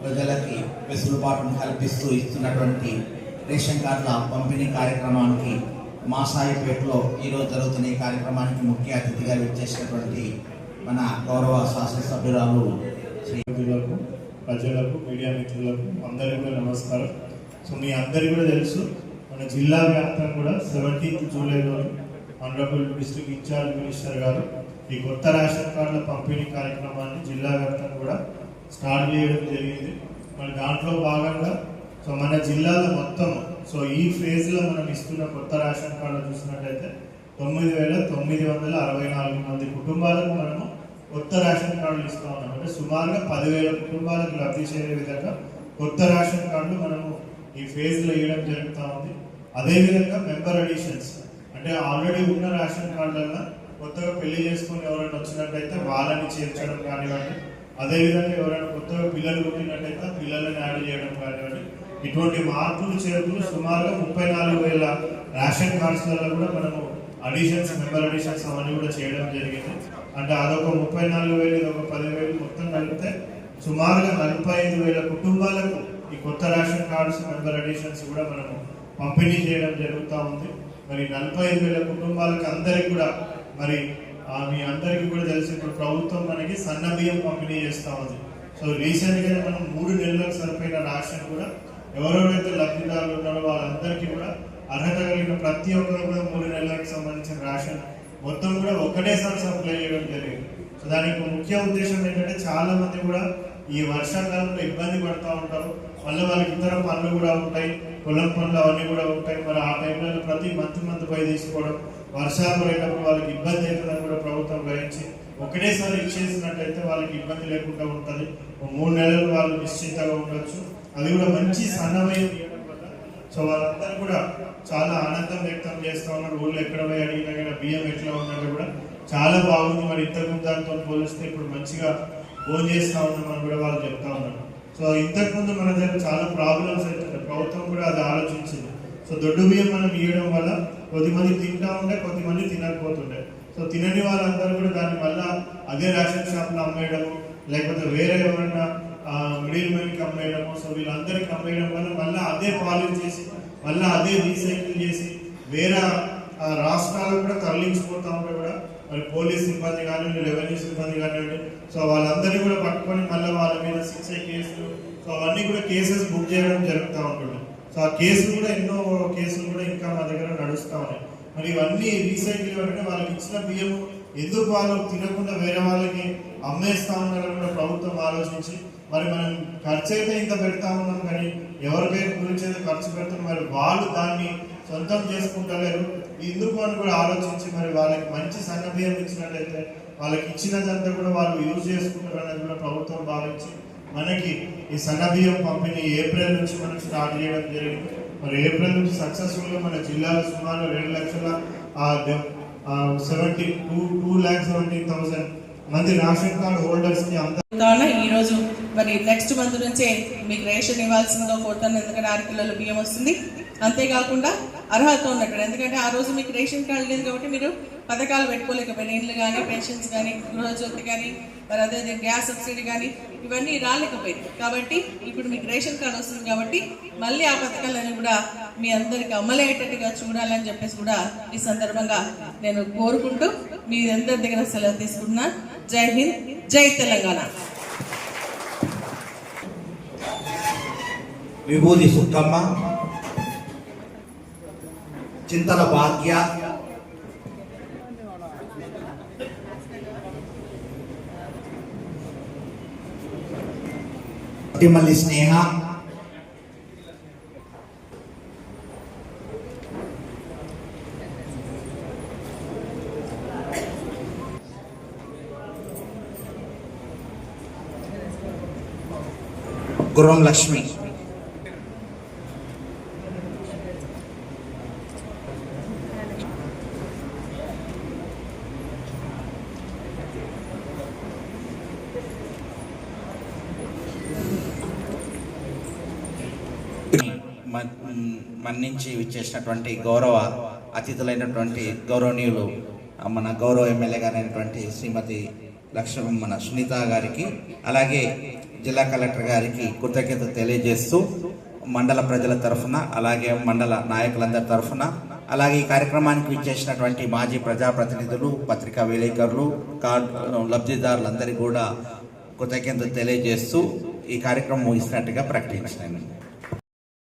ప్రజలకి వెసులుబాటును కల్పిస్తూ ఇస్తున్నటువంటి రేషన్ కార్డుల పంపిణీ కార్యక్రమానికి మా సాయిపేటలో ఈరోజు జరుగుతున్న ఈ కార్యక్రమానికి ముఖ్య అతిథిగా విచ్చేసినటువంటి మన గౌరవ శాసనసభ్యురాలు సభ్యురాలు మిత్రులకు ప్రజలకు మీడియా మిత్రులకు అందరికీ కూడా నమస్కారం. సో మీ అందరికీ కూడా తెలుసు మన జిల్లా వ్యాప్తంగా కూడా సెవెంటీన్త్ జూలైలో రోజు ఆనరబుల్ డిస్ట్రిక్ట్ ఇన్ఛార్జ్ మినిస్టర్ గారు ఈ కొత్త రేషన్ కార్డుల పంపిణీ కార్యక్రమాన్ని జిల్లా వ్యాప్తంగా కూడా స్టార్ట్ చేయడం జరిగింది. మరి దాంట్లో భాగంగా సో మన జిల్లాలో మొత్తం సో ఈ ఫేజ్లో మనం ఇస్తున్న కొత్త రేషన్ కార్డు చూసినట్టయితే తొమ్మిది వేల తొమ్మిది వందల అరవై నాలుగు మంది కుటుంబాలకు మనము కొత్త రేషన్ కార్డులు ఇస్తూ ఉన్నాం. అంటే సుమారుగా పదివేల కుటుంబాలకు లబ్ధి చేరే విధంగా కొత్త రేషన్ కార్డులు మనము ఈ ఫేజ్లో ఇవ్వడం జరుగుతూ ఉంది. అదేవిధంగా మెంబర్ అడిషన్స్ అంటే ఆల్రెడీ ఉన్న రేషన్ కార్డులలో కొత్తగా పెళ్ళి చేసుకుని ఎవరైనా వచ్చినట్టయితే వాళ్ళని చేర్చడం కానివ్వండి అదేవిధంగా ఎవరైనా కొత్తగా పిల్లలు పుట్టినట్టయితే ఆ యాడ్ చేయడం కానివ్వండి ఇటువంటి మార్పులు చేర్పులు సుమారుగా ముప్పై నాలుగు వేల రేషన్ కార్డ్స్లలో కూడా మనము అడిషన్స్ మెంబర్ అడిషన్స్ అవన్నీ కూడా చేయడం జరిగింది. అంటే అదొక ముప్పై నాలుగు వేలు ఇదొక పదివేలు మొత్తం కలిపితే సుమారుగా నలభై ఐదు వేల కుటుంబాలకు ఈ కొత్త రేషన్ కార్డ్స్ మెంబర్ అడిషన్స్ కూడా మనము పంపిణీ చేయడం జరుగుతూ ఉంది. మరి నలభై ఐదు వేల కుటుంబాలకు అందరికి కూడా మరి మీ అందరికీ కూడా తెలిసి ఇప్పుడు ప్రభుత్వం మనకి సన్న బియ్యం పంపిణీ చేస్తూ ఉంది. సో రీసెంట్గా మనం మూడు నెలలకు సరిపోయిన రేషన్ కూడా ఎవరెవరైతే లబ్ధిదారులు ఉన్నారో వాళ్ళందరికీ కూడా అర్హత కలిగిన ప్రతి ఒక్కరు కూడా మూడు నెలలకు సంబంధించిన రాషన్ మొత్తం కూడా ఒకటేసారి సప్లై చేయడం జరిగింది. సో దానికి ముఖ్య ఉద్దేశం ఏంటంటే చాలా మంది కూడా ఈ వర్షాకాలంలో ఇబ్బంది పడుతూ ఉంటారు. మళ్ళీ వాళ్ళకి ఇతర పనులు కూడా ఉంటాయి. పొలం పనులు అవన్నీ కూడా ఉంటాయి. మరి ఆ టైంలో ప్రతి మంత్ మంత్ పై తీసుకోవడం. వర్షాలు పడేటప్పుడు వాళ్ళకి ఇబ్బంది అవుతుందని కూడా ప్రభుత్వం గ్రహించి ఒకటేసారి ఇచ్చేసినట్టయితే వాళ్ళకి ఇబ్బంది లేకుండా ఉంటుంది. మూడు నెలలు వాళ్ళు నిశ్చింతగా ఉండొచ్చు. అది కూడా మంచి సన్నమయం ఇవ్వడం వల్ల. సో వాళ్ళందరూ కూడా చాలా ఆనందం వ్యక్తం చేస్తా ఉన్నారు. ఊళ్ళో ఎక్కడ పోయి అడిగినా కానీ బియ్యం ఎట్లా ఉందంటే కూడా చాలా బాగుంది. మరి ఇంతకు దాంతో పోలిస్తే ఇప్పుడు మంచిగా ఫోన్ చేస్తా ఉన్నామని కూడా వాళ్ళు చెప్తా ఉన్నారు. సో ఇంతకు ముందు మన దగ్గర చాలా ప్రాబ్లమ్స్ అవుతుంది ప్రభుత్వం కూడా అది ఆలోచించింది. సో దొడ్డు బియ్యం మనం ఇవ్వడం వల్ల కొద్దిమంది తింటా ఉండే కొద్దిమంది తినకపోతుండే. సో తినని వాళ్ళందరూ కూడా దాన్ని వల్ల అదే రేషన్ షాప్లో అమ్మేయడము లేకపోతే వేరే ఎవరన్నా మిడిల్ మెన్కి అమ్మేయడము సో వీళ్ళందరికీ అమ్మేయడం వల్ల మళ్ళీ అదే పాలిష్ చేసి మళ్ళీ అదే రీసైకిల్ చేసి వేరే రాష్ట్రాలు రాష్ట్రాలకు కూడా తరలించిపోతూ ఉంటే కూడా మరి పోలీస్ సిబ్బంది కానివ్వండి రెవెన్యూ సిబ్బంది కానివ్వండి సో వాళ్ళందరినీ కూడా పట్టుకొని మళ్ళీ వాళ్ళ మీద శిక్ష కేసులు సో అవన్నీ కూడా కేసెస్ బుక్ చేయడం జరుగుతూ ఉంటుంది సో ఆ కేసులు కూడా ఎన్నో కేసులు కూడా ఇంకా మా దగ్గర నడుస్తూ ఉన్నాయి. మరి ఇవన్నీ రీసైకిల్ అంటే వాళ్ళకి ఇచ్చిన బియ్యం ఎందుకు వాళ్ళు తినకుండా వేరే వాళ్ళకి అమ్మేస్తా ఉన్నారని కూడా ప్రభుత్వం ఆలోచించి మరి మనం ఖర్చు అయితే ఇంత పెడతా ఉన్నాం కానీ ఎవరికైతే గురించి అయితే ఖర్చు పెడతాం మరి వాళ్ళు దాన్ని సొంతం చేసుకుంటలేరు. ఎందుకు అని కూడా ఆలోచించి మరి వాళ్ళకి మంచి సన్న బియ్యం ఇచ్చినట్లయితే వాళ్ళకి ఇచ్చినదంతా కూడా వాళ్ళు యూజ్ చేసుకుంటారు అనేది కూడా ప్రభుత్వం భావించి మనకి ఈ సన్న పంపిణీ ఏప్రిల్ నుంచి మనం స్టార్ట్ చేయడం జరిగింది. మరి ఏప్రిల్ నుంచి సక్సెస్ఫుల్గా మన జిల్లాలో సుమారు రెండు లక్షల seventy two two lakh seventy thousand మంది రేషన్ కార్డు హోల్డర్స్ అంతా ఈరోజు మరి నెక్స్ట్ మంత్ నుంచే మీకు రేషన్ ఇవ్వాల్సిందిగా కోరుతాను. ఎందుకంటే ఆరు కిలోలు బియ్యం వస్తుంది. అంతేకాకుండా అర్హత ఉన్నట్టు ఎందుకంటే ఆ రోజు మీకు రేషన్ కార్డు లేదు కాబట్టి మీరు పథకాలు పెట్టుకోలేకపోయిన ఇండ్లు కానీ పెన్షన్స్ కానీ గృహజ్యోతి కానీ మరి అదే గ్యాస్ సబ్సిడీ కానీ ఇవన్నీ రాలేకపోయింది కాబట్టి ఇప్పుడు మీకు రేషన్ కార్డు వస్తుంది కాబట్టి మళ్ళీ ఆ పథకాలన్నీ కూడా మీ అందరికి అమలయ్యేటట్టుగా చూడాలని చెప్పేసి కూడా ఈ సందర్భంగా నేను కోరుకుంటూ మీ అందరి దగ్గర సెలవు తీసుకుంటున్నా. జై హింద్ జై తెలంగాణ. విభూతి సుక్కమ్మ ಚಿಂತನ ಭಾಗ್ಯ ತಿಮ್ಮಲ್ಲಿ ಸ್ನೇಹ ಗುರುಂ ಲಕ್ಷ್ಮಿ మన్నించి ఇచ్చేసినటువంటి గౌరవ అతిథులైనటువంటి గౌరవనీయులు మన గౌరవ ఎమ్మెల్యే గారైనటువంటి శ్రీమతి లక్ష్మణ్ మన సునీత గారికి అలాగే జిల్లా కలెక్టర్ గారికి కృతజ్ఞత తెలియజేస్తూ మండల ప్రజల తరఫున అలాగే మండల నాయకులందరి తరఫున అలాగే ఈ కార్యక్రమానికి విచ్చేసినటువంటి మాజీ ప్రజాప్రతినిధులు పత్రికా విలేకరులు కార్డు లబ్ధిదారులందరికీ కూడా కృతజ్ఞత తెలియజేస్తూ ఈ కార్యక్రమం ముగిసినట్టుగా ప్రకటించినాను.